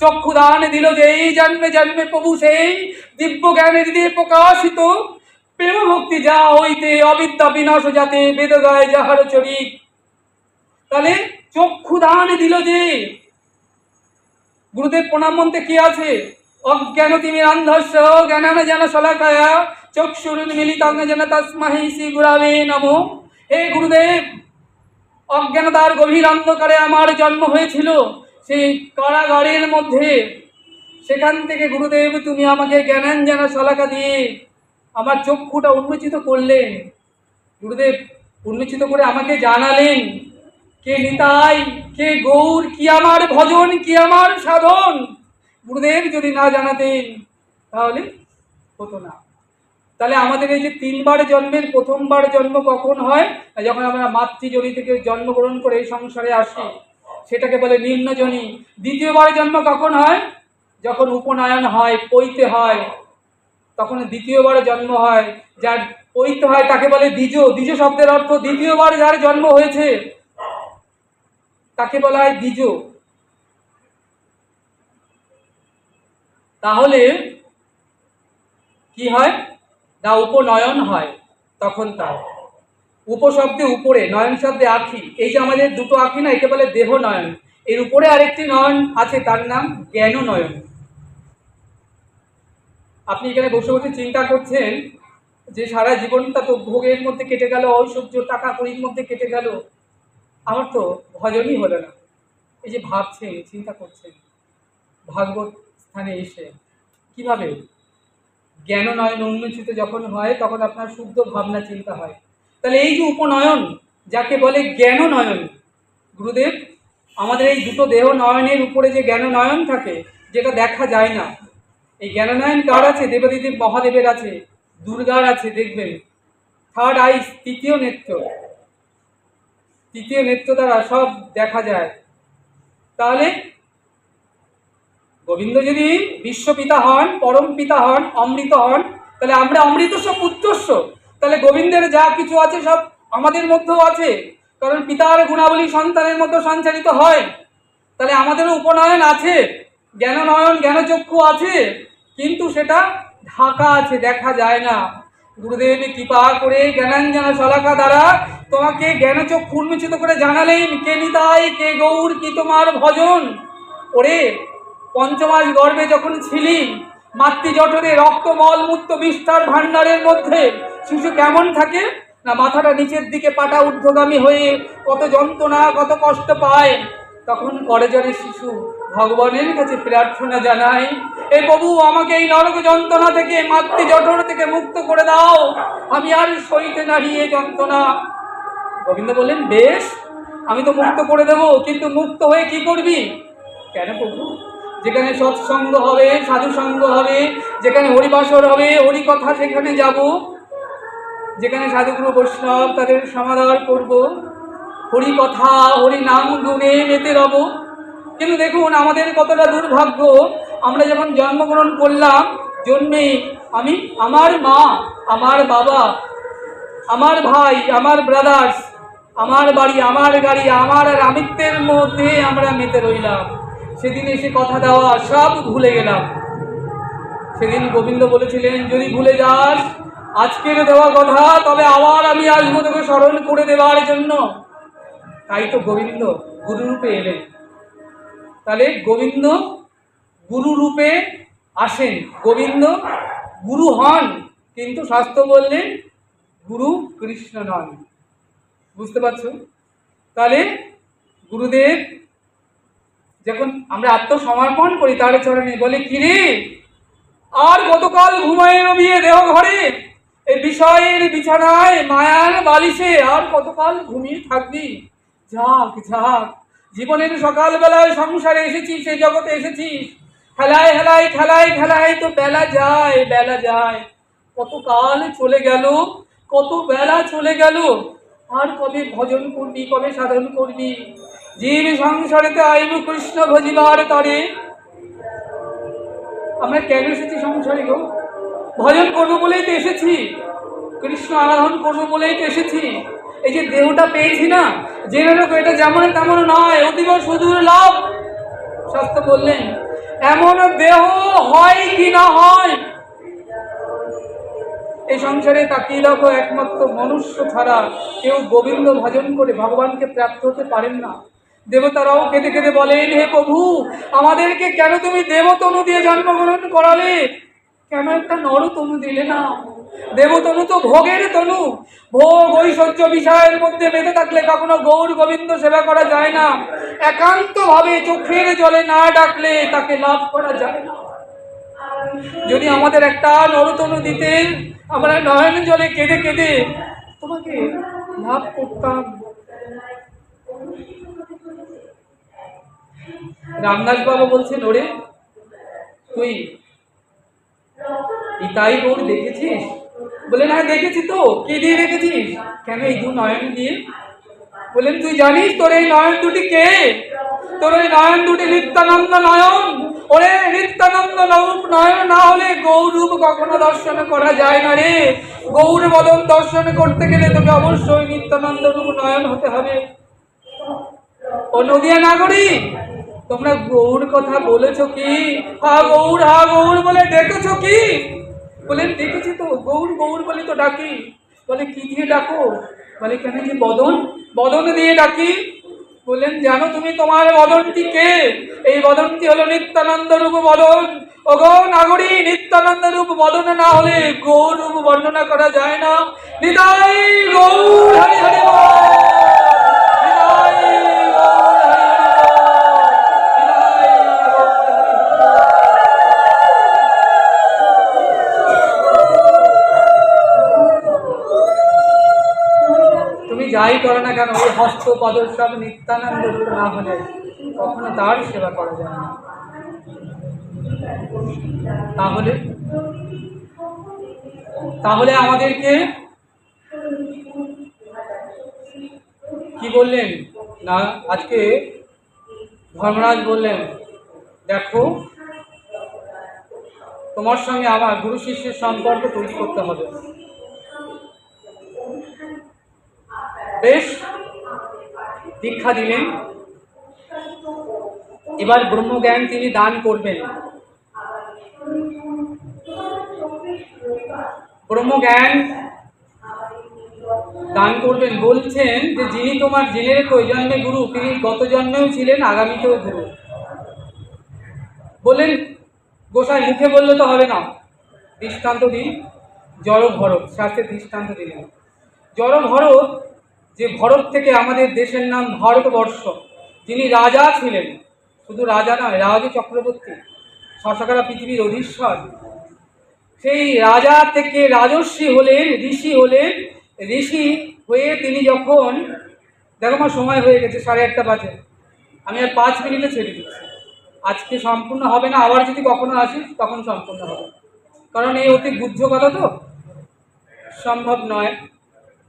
চক্ষু দান দিল যে এই জন্মে জন্মে প্রভু সেই দিব্য জ্ঞানের দিয়ে প্রকাশিত প্রেম ভক্তি যা হইতে অবিদ্যা বিনাশ যাতে বেদ গায় যাহার চরিত। তাহলে চক্ষু দান দিল যে, গুরুদেব প্রণাম মন্ত্রে কি আছে? অজ্ঞান তিমি অন্ধস্য জ্ঞানান যেন শলাকায়া চক্ষুরুন মিলিতাঙ্গ যেন তস্মাহি শ্রী গুরাবে নমো। হে গুরুদেব, অজ্ঞানতার গভীর অন্ধকারে আমার জন্ম হয়েছিল। সেই কারাগারের মধ্যে। সেখান থেকে, গুরুদেব, তুমি আমাকে জ্ঞানাঞ্জনা শলাকা দিয়ে আমার চক্ষুটা উন্মোচিত করলেন গুরুদেব, উন্মোচিত করে আমাকে জানালেন, কে নিতাই, কে গৌর, কি আমার ভজন, কি আমার সাধন? গুরুদেব যদি না জানাতেন, তাহলে হতো না। তাহলে আমাদের এই যে তিনবার জন্মের, প্রথমবার জন্ম কখন হয়? যখন আমরা মাতৃজনী থেকে জন্মগ্রহণ করে এই সংসারে আসি। সেটাকে বলে নিম্নজনী। দ্বিতীয়বার জন্ম কখন হয়? যখন উপনয়ন হয়, পৈতে হয়। তখন দ্বিতীয়বার জন্ম হয়। যার পৈতে হয়, তাকে বলে দ্বিজ। দ্বিজ শব্দের অর্থ দ্বিতীয়বার যার জন্ম হয়েছে, তাকে বলা হয় দ্বিজ। তাহলে কি হয়? না উপনয়ন হয়, তখন তার। উপশব্দে উপরে, নয়ন শব্দে আখি। এই যে আমাদের দুটো আখি না, একে বলে দেহ নয়ন। এর উপরে আরেকটি নয়ন আছে, তার নাম জ্ঞান নয়ন। আপনি এখানে বসে বসে চিন্তা করছেন যে সারা জীবনটা তো ভোগের মধ্যে কেটে গেল ঐশ্বর্য টাকা কড়ির মধ্যে কেটে গেল। আমার তো ভজনই হলো না। এই যে ভাবছেন, চিন্তা করছেন, ভাগবত স্থানে এসে কীভাবে? জ্ঞান নয়ন উন্মোচিত যখন হয়, তখন আপনার শুদ্ধ ভাবনা চিন্তা হয়। তাহলে এই যে উপনয়ন, যাকে বলে জ্ঞান নয়ন গুরুদেব, আমাদের এই দুটো দেহ নয়নের উপরে যে জ্ঞান নয়ন থাকে, যেটা দেখা যায় না। এই জ্ঞাননয়ন কার আছে? দেবদেবীর মহাদেবের আছে, দুর্গার আছে, দেখবেন। থার্ড আইস তৃতীয় নেত্র। তৃতীয় নেত্র দ্বারা সব দেখা যায়। তাহলে গোবিন্দ যদি বিশ্বপিতা হন পরম পিতা হন, অমৃত হন, তাহলে আমরা অমৃতস্ব পুত্রস্ব। তাহলে গোবিন্দের যা কিছু আছে সব আমাদের মধ্যেও আছে। কারণ পিতার গুণাবলী সন্তানের মধ্যে সঞ্চারিত হয়। তাহলে আমাদেরও উপনয়ন আছে, জ্ঞাননয়ন, জ্ঞানচক্ষু আছে, কিন্তু সেটা ঢাকা আছে, দেখা যায় না। গুরুদেব, কৃপা করে জ্ঞানাঞ্জনা শলাকা দ্বারা তোমাকে জ্ঞানচক্ষু উন্মোচিত করে জানালেন, কে নিতাই, কে গৌর, কি তোমার ভজন? ওরে, পঞ্চমাস গর্ভে যখন ছিলি মাতৃজঠরে রক্ত মলমূত্র বিস্তার ভাণ্ডারের মধ্যে শিশু কেমন থাকে? না, মাথাটা নিচের দিকে পাটা ঊর্ধ্বগামী হয়ে কত যন্ত্রণা, কত কষ্ট পায়? তখন করজরে শিশু ভগবানের কাছে প্রার্থনা জানায়, এ প্রভু, আমাকে এই নরক যন্ত্রণা থেকে মাতৃজঠর থেকে মুক্ত করে দাও। আমি আর সইতে নাড়িয়ে যন্ত্রণা। গোবিন্দ বললেন, বেশ, আমি তো মুক্ত করে দেব, কিন্তু মুক্ত হয়ে কি করবি? কেন প্রভু? যেখানে সৎসঙ্গ হবে, সাধুসঙ্গ হবে, যেখানে হরিবাসর হবে হরি কথা সেখানে যাব। যেখানে সাধুগুরু বৈষ্ণব তাদের সমাধান করব। হরি কথা হরি নাম গুণে মেতে রব। কিন্তু দেখুন, আমাদের কতটা দুর্ভাগ্য। আমরা যখন জন্মগ্রহণ করলাম, জন্মে আমি আমার মা, আমার বাবা, আমার ভাই, আমার ব্রাদার্স আমার বাড়ি, আমার গাড়ি, আমার আর আমিত্বের মধ্যে আমরা মেতে রইলাম। সেদিন এসে কথা দেওয়া সব ভুলে গেলাম। সেদিন গোবিন্দ বলেছিলেন, যদি ভুলে যাস আজকের দেওয়া কথা, তবে আবার আমি আসব, তোকে স্মরণ করে দেওয়ার জন্য। তাই তো গোবিন্দ গুরুরূপে এলেন। তাহলে গোবিন্দ গুরুরূপে আসেন। গোবিন্দ গুরু হন, কিন্তু শাস্ত্র বললেন গুরু কৃষ্ণ নন। বুঝতে পারছ? তাহলে গুরুদেব যখন আমরা আত্মসমর্পণ করি, তার চরণে বলে, কিরে, আর গতকাল ঘুমায় রবিয়ে দেহ ঘরে এই বিষয়ের বিছানায় মায়ার বালিশে আর কতকাল ঘুমিয়ে থাকবি? যাক যাক, জীবনের সকালবেলায় সংসারে এসেছিস সেই জগতে এসেছিস। খেলায় হেলায়, খেলায় খেলায় তো বেলা যায় বেলা যায়। কত কাল চলে গেল, কত বেলা চলে গেল। আর কবে ভজন করবি, কবে সাধন করবি? জীব সংসারেতে আইব কৃষ্ণ ভজিবার তরে। আমরা কেন এসেছি সংসারে গো? ভজন করব বলেই তো এসেছি। কৃষ্ণ আরাধন করব বলেই তো এসেছি। এই যে দেহটা পেয়েছি না, জেনে লোক এটা যেমন তেমন নয়, অতীব সুদূর লাভ। শাস্ত্র বললেন, এমন দেহ হয় কি না হয়? এই সংসারে তাকিয়ে দেখো, একমাত্র মনুষ্য ছাড়া কেউ গোবিন্দ ভজন করে ভগবানকে প্রাপ্ত হতে পারেন না। দেবতারাও কেঁদে কেঁদে বলেন, হে প্রভু, আমাদেরকে কেন তুমি দেবতনু দিয়ে জন্মগ্রহণ করালে? কেন একটা নরতনু দিলে না? দেবতনু তো ভোগের তনু। ভোগ ঐশ্বর্য বিষয়ের মধ্যে বেঁধে থাকলে কখনো গৌর গোবিন্দ সেবা করা যায় না। একান্তভাবে চোখের জলে না ডাকলে তাকে লাভ করা যায় না। যদি আমাদের একটা নরতনু দিতেন, আমরা নয়ন জলে কেঁদে কেঁদে তোমাকে লাভ করতাম। রামদাস বাবা বলছেন ওরে তুই ইতাই গৌর দেখেছিস? বললেন হ্যাঁ দেখেছি তো। কে দিয়ে দেখেছিস? কেন এই দু নয়ন দিয়ে? বললেন, তুই জানিস তোর এই নয়ন দুটি কে? তোর এই নয়ন দুটি নিত্যানন্দ নয়ন। ওরে, নিত্যানন্দ নরূপ নয়ন না হলে গৌরূপ কখনো দর্শন করা যায় না রে। গৌর বদন দর্শন করতে গেলে তোকে অবশ্যই নিত্যানন্দ রূপ নয়ন হতে হবে। ও নদিয়া নাগরিক তোমরা গৌর কথা বলেছ কি? হা গৌর হা গৌর বলে ডেকেছ কি? বলেন দেখেছি তো, গৌর গৌর বলে তো ডাকি। বলে, কি দিয়ে ডাকো? বলে, কেন যে বদন? বদন দিয়ে ডাকি। বললেন, জানো তুমি তোমার বদনটি কে? এই বদনটি হলো নিত্যানন্দ রূপ বদন। ওগো নাগরী, নিত্যানন্দ রূপ বদন না হলে গৌর রূপ বর্ণনা করা যায় না। নিতাই গৌর, হরি হরি যাই করে না কেন, ওই হস্ত পদর নিত্যানন্দ না হলে কখনো তার সেবা করা যায় না। তাহলে? তাহলে আমাদেরকে কি বললেন? না, আজকে ধর্মরাজ বললেন, দেখো, তোমার সঙ্গে আমার গুরু শিষ্যের সম্পর্ক তৈরি করতে হবে। বেশ দীক্ষা দিলেন। এবার ব্রহ্মজ্ঞান তিনি দান করবেন। ব্রহ্মজ্ঞান দান করবেন। বলছেন যে, যিনি তোমার জেনে রেখো ওই জন্মে গুরু, তিনি গত জন্মেও ছিলেন, আগামীতেও গুরু। বললেন গোসাই মুখে বললে তো হবে না। দৃষ্টান্ত দিন। জড় ভরত শাস্ত্রের দৃষ্টান্ত দিলেন। জড় ভরত যে ভরত থেকে আমাদের দেশের নাম ভারতবর্ষ যিনি রাজা ছিলেন। শুধু রাজা নয়, রাজা চক্রবর্তী শশাকারা পৃথিবীর অধীশ্বর। সেই রাজা থেকে রাজস্বী হলেন ঋষি হলেন ঋষি হয়ে তিনি যখন, দেখো আমার সময় হয়ে গেছে, সাড়ে একটা বাজে। আমি আর পাঁচ মিনিটে ছেড়ে দিচ্ছি। আজকে সম্পূর্ণ হবে না, আবার যদি কখনো আসিস তখন সম্পূর্ণ হবে। কারণ এই অতি বুদ্ধ কথা তো সম্ভব নয়।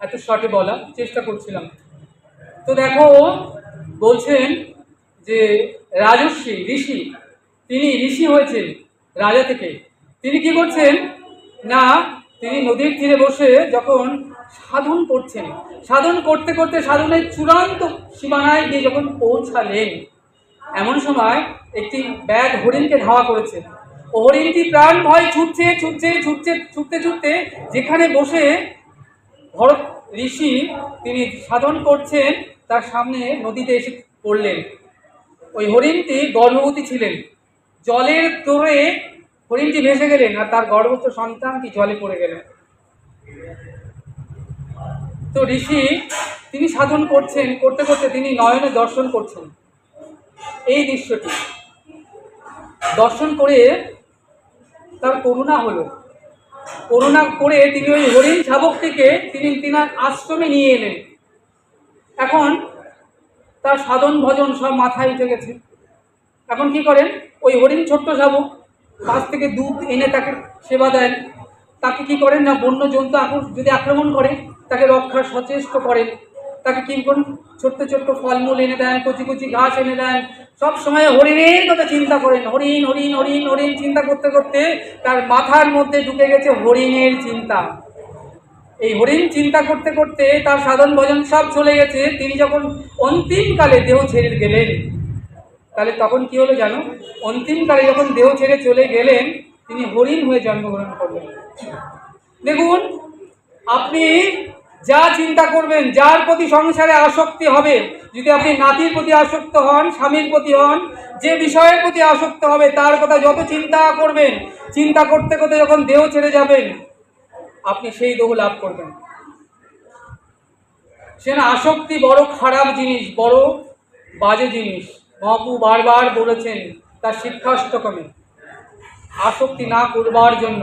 এত শর্টে বলা চেষ্টা করছিলাম। তো দেখো বলছেন যে রাজর্ষি, ঋষি, তিনি ঋষি হয়েছেন রাজা থেকে। তিনি কি করছেন? না, তিনি নদীর তীরে বসে যখন সাধন করছেন, সাধন করতে করতে সাধনের চূড়ান্ত সীমানায় গিয়ে যখন পৌঁছালেন, এমন সময় একটি ব্যাগ হরিণকে ধাওয়া করেছে। হরিণটি প্রাণ ভয় ছুটছে ছুটছে ছুটছে, ছুটতে ছুটতে যেখানে বসে ভরত ঋষি তিনি সাধন করছেন, তার সামনে নদীতে এসে পড়লেন। ওই হরিণটি গর্ভবতী ছিলেন। জলের তোরে হরিণটি ভেসে গেলেন আর তার গর্ভস্থ সন্তানটি জলে পড়ে গেলেন। তো ঋষি, তিনি সাধন করছেন, করতে করতে তিনি নয়নে দর্শন করছেন। এই দৃশ্যটি। দর্শন করে তার করুণা হলো। করুণা করে তিনি ওই হরিণ শাবকটিকে তিনি তিনার আশ্রমে নিয়ে এলেন। এখন তার সাধন ভজন সব মাথায় উঠে গেছে। এখন কি করেন? ওই হরিণ ছোট্ট শাবক পাশ থেকে দুধ এনে তাকে সেবা দেন। তাকে কি করেন না বন্য জন্তু যদি আক্রমণ করে, তাকে রক্ষার সচেষ্ট করেন। তাকে কি করেন? ছোট্ট ছোট্ট ফলমূল এনে দেন, কচি কচি ঘাস এনে দেন সব সময় হরিণের কথা চিন্তা করেন, হরিণ হরিণ হরিণ হরিণ চিন্তা করতে করতে তার মাথার মধ্যে ঢুকে গেছে হরিণের চিন্তা। এই হরিণ চিন্তা করতে করতে তার সাধন ভজন সব চলে গেছে, তিনি যখন অন্তিমকালে দেহ ছেড়ে গেলেন, তাহলে তখন কি হলো জানো? অন্তিমকালে যখন দেহ ছেড়ে চলে গেলেন, তিনি হরিণ হয়ে জন্মগ্রহণ করলেন। দেখুন, আপনি যা চিন্তা করবেন, যার প্রতি সংসারে আসক্তি হবে, যদি আপনি নাতির প্রতি আসক্ত হন, স্বামীর প্রতি হন, যে বিষয়ের প্রতি আসক্ত হবে, তার কথা যত চিন্তা করবেন, চিন্তা করতে করতে যখন দেহ ছেড়ে যাবেন, আপনি সেই দেহ লাভ করবেন। সে না, আসক্তি বড় খারাপ জিনিস, বড় বাজে জিনিস। মহাপু বারবার বলেছেন, তার শিক্ষাষ্টকমে আসক্তি না করবার জন্য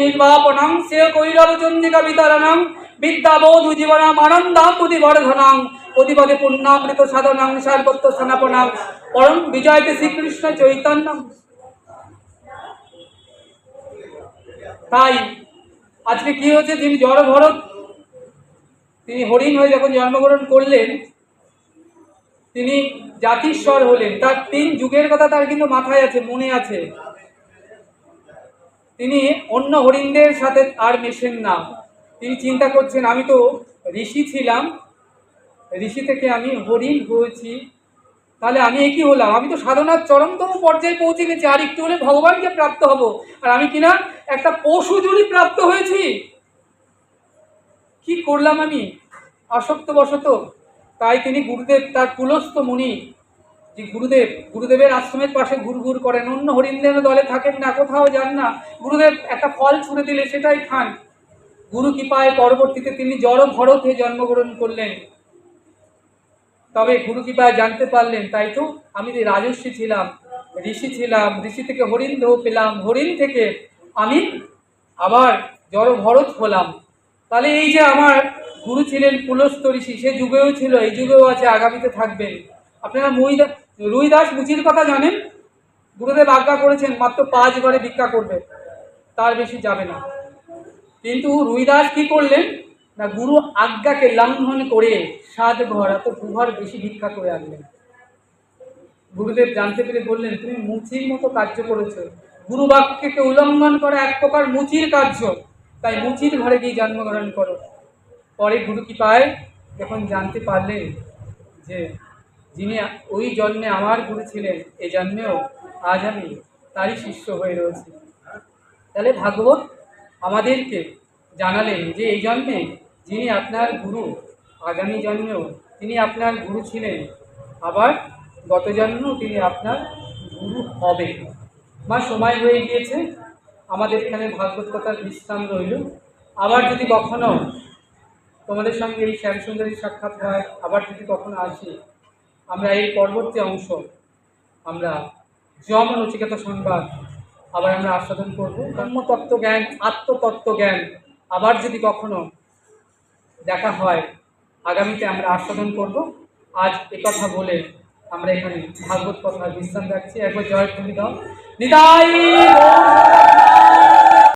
নির্বাপনং সে কৈরব চন্দিকা বিতরণং বিদ্যাবোধ জীবনাম আনন্দাম বুধিবর্ধনাং প্রতিপদে পুণ্যামৃত সাধনাং সার্বত্র স্থানাপনাং পরম বিজয়তে শ্রীকৃষ্ণ চৈতন্যম তাই আজকে কি হয়েছে তিনি জড় ভরত তিনি হরিণ হয়ে যখন জন্মগ্রহণ করলেন, তিনি জাতিস্বর হলেন। তার তিন যুগের কথা তার কিন্তু মাথায় আছে, মনে আছে। তিনি অন্য হরিণদের সাথে আর মেশেন না। তিনি চিন্তা করছেন, আমি তো ঋষি ছিলাম, ঋষি থেকে আমি হরিণ হয়েছি। তাহলে আমি একই হলাম? আমি তো সাধনার চরমতম পর্যায়ে পৌঁছে গেছি, আর একটু হলে ভগবানকে প্রাপ্ত হব। আর আমি কিনা একটা পশু জুড়ি প্রাপ্ত হয়েছি? কি করলাম আমি? আসক্ত বশত তাই তিনি গুরুদেব, তার কুলস্থ মুনি, যে গুরুদেব, গুরুদেবের আশ্রমের পাশে ঘুর ঘুর করেন। অন্য হরিণদের দলে থাকেন না, কোথাও যান না। গুরুদেব একটা ফল ছুঁড়ে দিলে সেটাই খান। গুরু কৃপায় পরবর্তীতে তিনি জড় ভরত হয়ে জন্মগ্রহণ করলেন। তবে গুরু কৃপায় জানতে পারলেন, তাই তো আমি যে রাজস্বী ছিলাম, ঋষি ছিলাম, ঋষি থেকে হরিণ দেহ পেলাম, হরিণ থেকে আমি আবার জড় ভরত হলাম। তাহলে এই যে আমার গুরু ছিলেন পুলস্ত ঋষি সে যুগেও ছিল, এই যুগেও আছে, আগামীতে থাকবেন। আপনারা মুই রুই দাস মুচির কথা জানেন? গুরুদেব আজ্ঞা করেছেন, মাত্র পাঁচ ঘরে ভিক্ষা করবে, তার বেশি যাবে না। কিন্তু রুইদাস কি করলেন? না, গুরু আজ্ঞাকে লঙ্ঘন করে সাত ঘর, এত দুঘর বেশি ভিক্ষা করে আনলেন। গুরুদেব জানতে পেরে বললেন, তুমি মুচির মতো কার্য করেছ। গুরু বাক্যকে উল্লঙ্ঘন করা এক প্রকার মুচির কার্য। তাই মুচির ঘরে গিয়ে জন্মগ্রহণ করো। পরে গুরু কি পায় যখন জানতে পারলেন যে যিনি ওই জন্মে আমার গুরু ছিলেন এই জন্মেও আজ আমি তারই শিষ্য হয়ে রয়েছি। তাহলে ভাগবত আমাদেরকে জানালেন যে এই জন্মে যিনি আপনার গুরু, আগামী জন্মেও তিনি আপনার গুরু ছিলেন, আবার গত জন্মেও তিনি আপনার গুরু হবে বা সময় হয়ে গিয়েছে। আমাদের এখানে ভাগবত কথার বিশ্রাম রইল। আবার যদি কখনো তোমাদের সঙ্গে এই শ্যামসুন্দরীর সাক্ষাৎ হয়, আবার যদি কখনো আসি, আমরা এই পরবর্তী অংশ, আমরা যম নচিকেতা সংবাদ আবার আমরা আস্বাদন করব। কর্মতত্ত্ব জ্ঞান আত্মতত্ত্ব জ্ঞান আবার যদি কখনো দেখা হয়, আগামীতে আমরা আস্বাদন করব। আজ কথা বলে আমরা এখানে ভাগবত কথা বিশ্রাম রাখছি। একবার জয় তুমি দাও গৌর